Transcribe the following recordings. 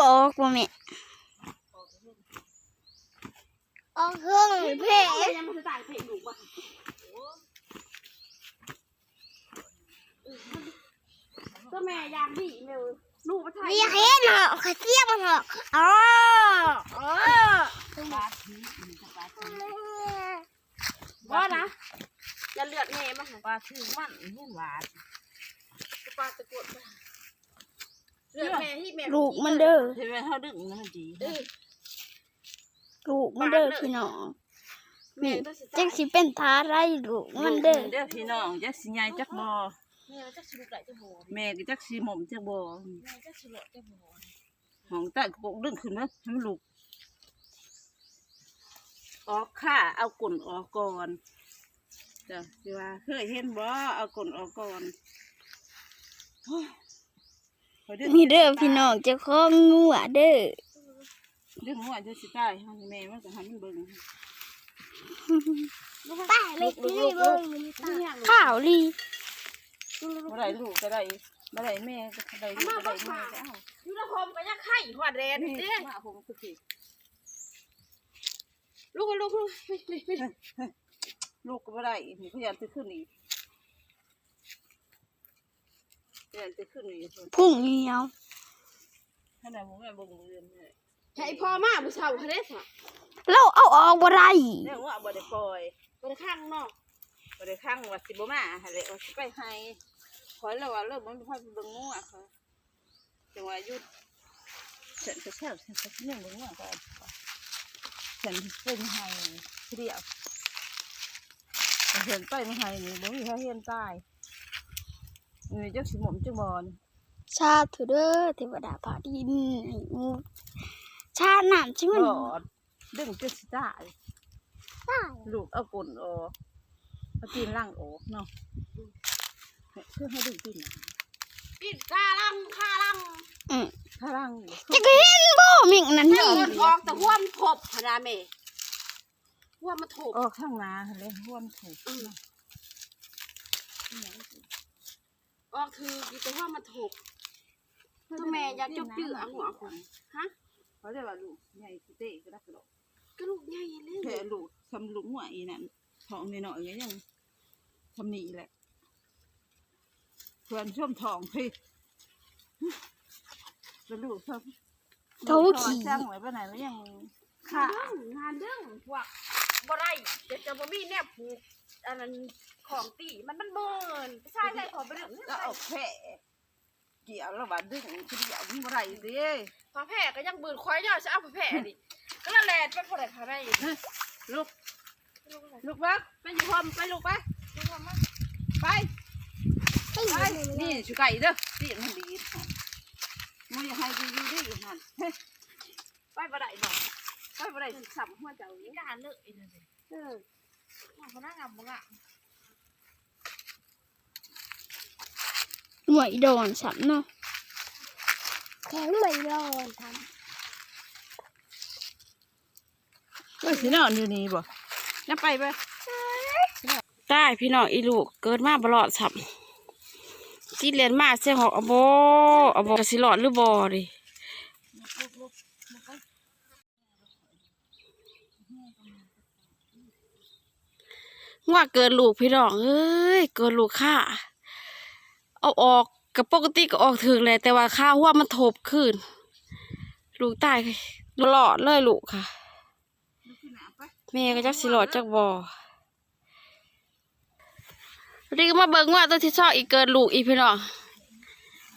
บอกบ่แม่ออกเครื่องเพลเอ๊ะยังมันจะตายเพลงอยู่ป่ะก็แม่ยามดีเมลลูกมาถ่ายม่อยากเห็นหรอขเสียมันหรออ๋ออ๋อว่านะอย่าเลือดแม่มาหาปลาชื่อมันเห็นหวานปลาตะกรวดมาเลือดแม่ ที่แม่ลูกมันเด้อเห็นไหมเขาดึงนะมันดีเออลูกมันเด้อพี่น้องแม่ต้องสิจังสิเป็นทาไรลูกมันเด้อเด้อพี่น้องจักสิใหญ่จักบ่แม่จะชุบไหลจะโหนแม่ก็จักสิหม่อมจักบ่แม่จะชุบไหลจะโหนห้องใต้กระโปรงดึงขึ้นมาให้มันลุกออกค่ะเอากลนออกก่อนจ้ะสิว่าเคยเห็นบ่เอากลนออกก่อนโอ้ยขอยดึงนี่เด้อพี่น้องเจะคล้าของงัวเด้อดึงหัวจะสิตายให้แม่มันก็ให้มันเบิ่งป้าไม่ตีเบิ่งเนี่ยข้าวลีบ่ได้ลูกก็ได้บ่ได้แม่ก็ได้ลูกก็ได้แม่ก็เอายูนิฟอร์มก็ยังไข่หัวแดงนี่เด้มาผมคือสิลูกลูกลูกไม่ไม่ไม่ลูกก็บ่ได้นี่พยายามจะขึ้นอีก พยายามจะขึ้นอีกพุ่งเหนียวขนาดผมแม่บ่งมือเลยให้พ่อมาผู้สาวเด้ค่ะเราเอาออกบ่ได้เนี่ยว่าบ่ได้ปล่อยบนข้างนอกบ่ได้ข้างว่าสิบ่มาหั่นแหละว่าสิไปให้ขอแล้วว่าเริ่มมันบ่ค่อเบิ่งงูอะค่ะจังหว่าหยุดฉันจะแซ่บฉันจะเลี้ยงเบิ่งงูก่อนฉันเป็นให้เดียวแต่เห็นไปไม่ให้นี่บ่มีใครเห็นตาย นี่จักสิหม่อมจักบ่นี่ชาถุเด้อเทวดาพาดินให้งูชาน้ำใช่ไหมบอดดึงจะสิตายลูกเอากลนออกเอาตีนล่างออกเนาะเนี่ยเพื่อให้ดึงตีนปิดข้าลังข้าลังอืมถ้าล่างจะก็เห็นบ่มิ่งนั่นให้นี่เงินออกแต่หัวมันถบพนาเมหัวมันถบออกข้างหน้าเลยห้วนถูกเนาะ ออกคือกีแต่หัวมันถบตัวแม่อยากจบจื้ออะหัวคนฮะเขาเรียกว่าลูกใหญ่สิเตะก็ได้กระโดดก็ลูกใหญ่เลยแค่ลูกทำลูกหัวอีนั่นท้องนิดหน่อยๆยังทำนี่แหละเพื่อนช่วมทองพี่แล้วลูกชอบเขาขี่จ้างไว้ปะไหนแล้วยังค่ะค่ะงานเด้งพวกบ่ได้จะจะบ่มีแนบผูก อันนั้นของตีมันมันเบิ่นใช่ใช่ขอไปเรื่องก็เอาแผลเกี่ยวแล้วบาดดึงคือเดียวมันบ่ได้เดิพระแพร่ก็ยังบืนควายย่อจะเอาพระแพร่ดิก็ละแลนไปพอได้พระได้อยู่ลูกลูกบักไปอยู่พร้อมไปลูกไปอยู่พร้อมมาไปไปนี่ชูไก่เด้อตีมันดีมันอยากให้ดีดีดีอยู่หันเฮ้ยไปบ่ได้บ่ไปบ่ได้สัมหัวเจ้านี่ด่าเลยเอ อพนักงานบ่งะหน่วยโดนสับเนาะแข็งไม่โดนทเฮ้ยสินอนอยู่นี่บ่จะไปไปตายพี่น้องอีลูกเกิดมาบ่รอดสับที่เรียนมาเสียหอกอะบ่อะบ่สิรอดหรือบ่ดิ ว่าเกิดลูกพี่น้องเอ้ยเกิดลูกค่ะเอาออกกับปกติก็ออกถึงแหละแต่ว่าข้าวหัวมันทบขึ้น ลูกตายตลอดเลยลูกค่ะแม่ก็จักสิหลอดจักบ่วันนี้ก็มาเบิ่งว่าตัวที่ชอบอีกเกินลูกอีกพี่น้อง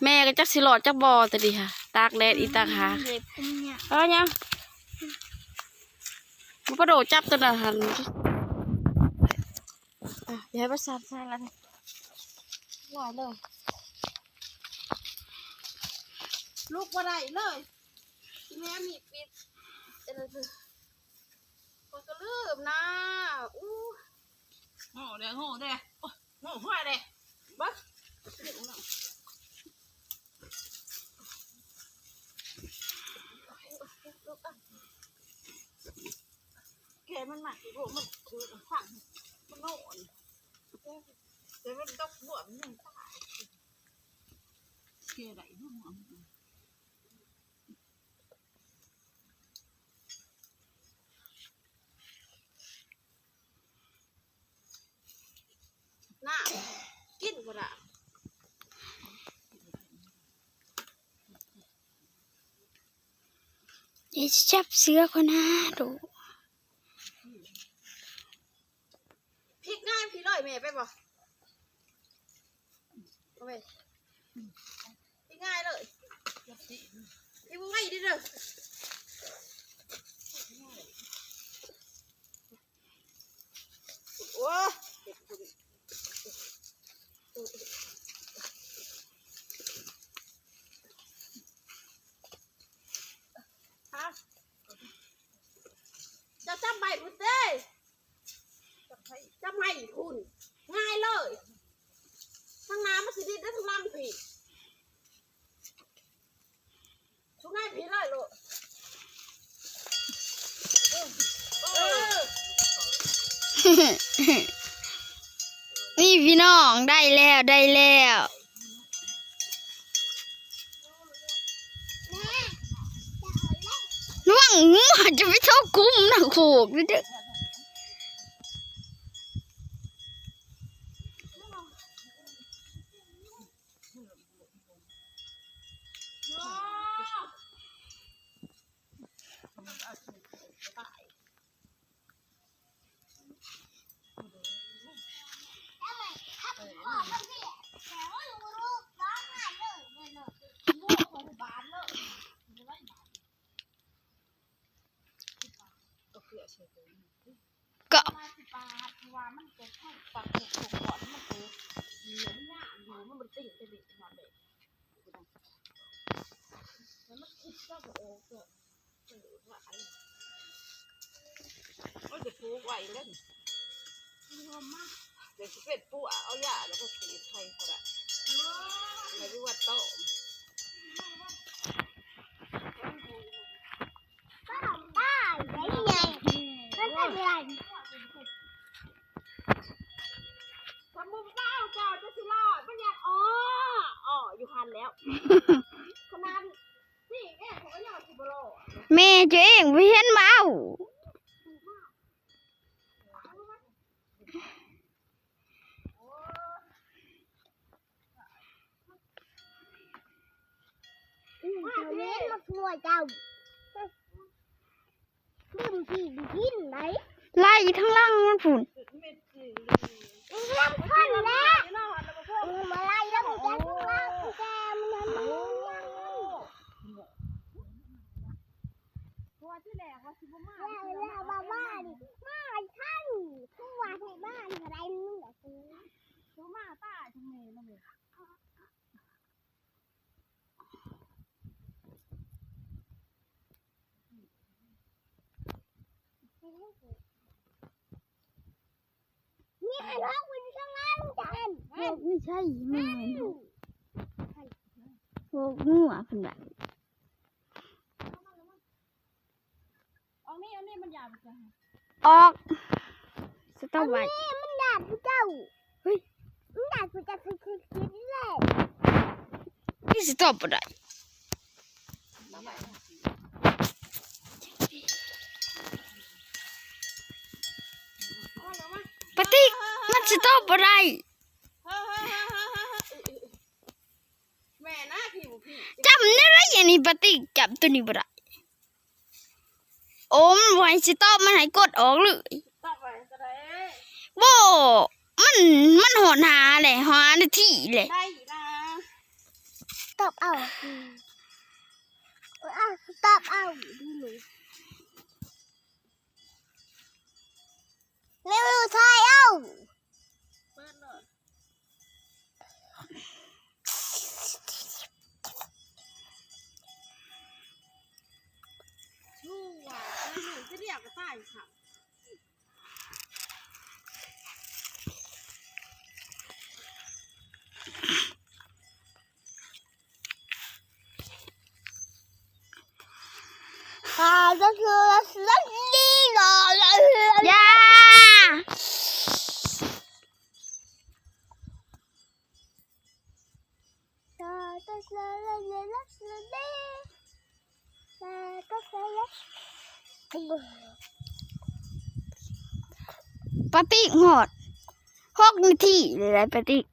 แม่ก็จักสิหลอดจักบ่แต่ดีค่ะ ตากแดดอีกตากหากำเล็บเป็นเนี่ยเอายังมันกระโดดจับตัวนั้นหัน อะเดี๋ยวให้ประสานใส่กันหน่อยเลยลูกบ่ได้เลยแม่มีปิดเอ็นคือคนก็ลืมนะอู้โง่เด้อโง่เด้อโอ้โง่หัวเด้อบักแกมันหนักอีกพวกมันคือมันขังมันโน่น เดี๋ยวมันต้องบวมหนึ่งตายเกลือไหลลูกหอน่ากินก็ได้เดี๋ยวจับเสือคนน่าดู แม่ไปบ่เอาไปพริกง่ายเลยพริกง่ายดิเด้อโอ้ฮะจะจำใบพุทธเด้ จะไม่ คุณ ง่ายเลยทั้งน้ำมันสิดีได้ทั้งล่างผีทุกง่ายผีเลยลูกเออเออนี่พี่น้องได้แล้วได้แล้วระวังงูอาจจะไปเท่ากุ้มนะโขกเด้อ ก็ว่ามันจะให้ปักถูกถูกก่อนมันคือเหวหน้าอยู่มันมันติ่งจะดิบมาก ดเกิดว่าไอ้มันจะฟูไหวเล่นเดี๋ยวสิเป็ดปูเอายาแล้วก็สีไทยเขาละไม่รู้ว่าโตทำมุมเต้าเจ้าจะสิรอดมันอยากอ๋ออ๋ออยู่หันแล้วขนาดนี่แม่ผมก็อยากสิบโลแม่เจ้งพี่เห็นมาเอามาพี่ มาช่วย เจ้าลืมที่ดินไหนไล่ทั้งล่างมันผุนลำคันแล้วมาไล่แล้วแกข้างล่างแกมันทำยังแล้วแล้วมาบ้านมาท่านผู้ว่าไทยบ้านอะไรมึงเหรอซื้อ นี่ไอ้น้องคุณข้างล่างจันไม่ใช่แม่พวกงูอะเป็นแบบเอานี่เอานี่มันยาวจังออกสต๊อปไว้นี่มันด่าผู้เจ้าเฮ้ยมันด่าผู้เจ้าคือคือคือเลยนี่สต๊อปอะไร ปฏิกมันสต๊อปอะไรแม่นะพี่บุพี่จำได้ไรอย่างนี้ปฏิกจับตัวนี้บ่ได้โอ้มนไว้สต๊อปมันให้กดออกเลยต่อไปก็ได้โบมันมันหอนหาเลยหาในที่เลยได้นะตอบเอาตอบเอา อลักลี่หล่อเลยยาทายก็คือลักลี่ลักลี่ทายก็คือลักปฏิกหอดหกนาทีเลยไรปฏิก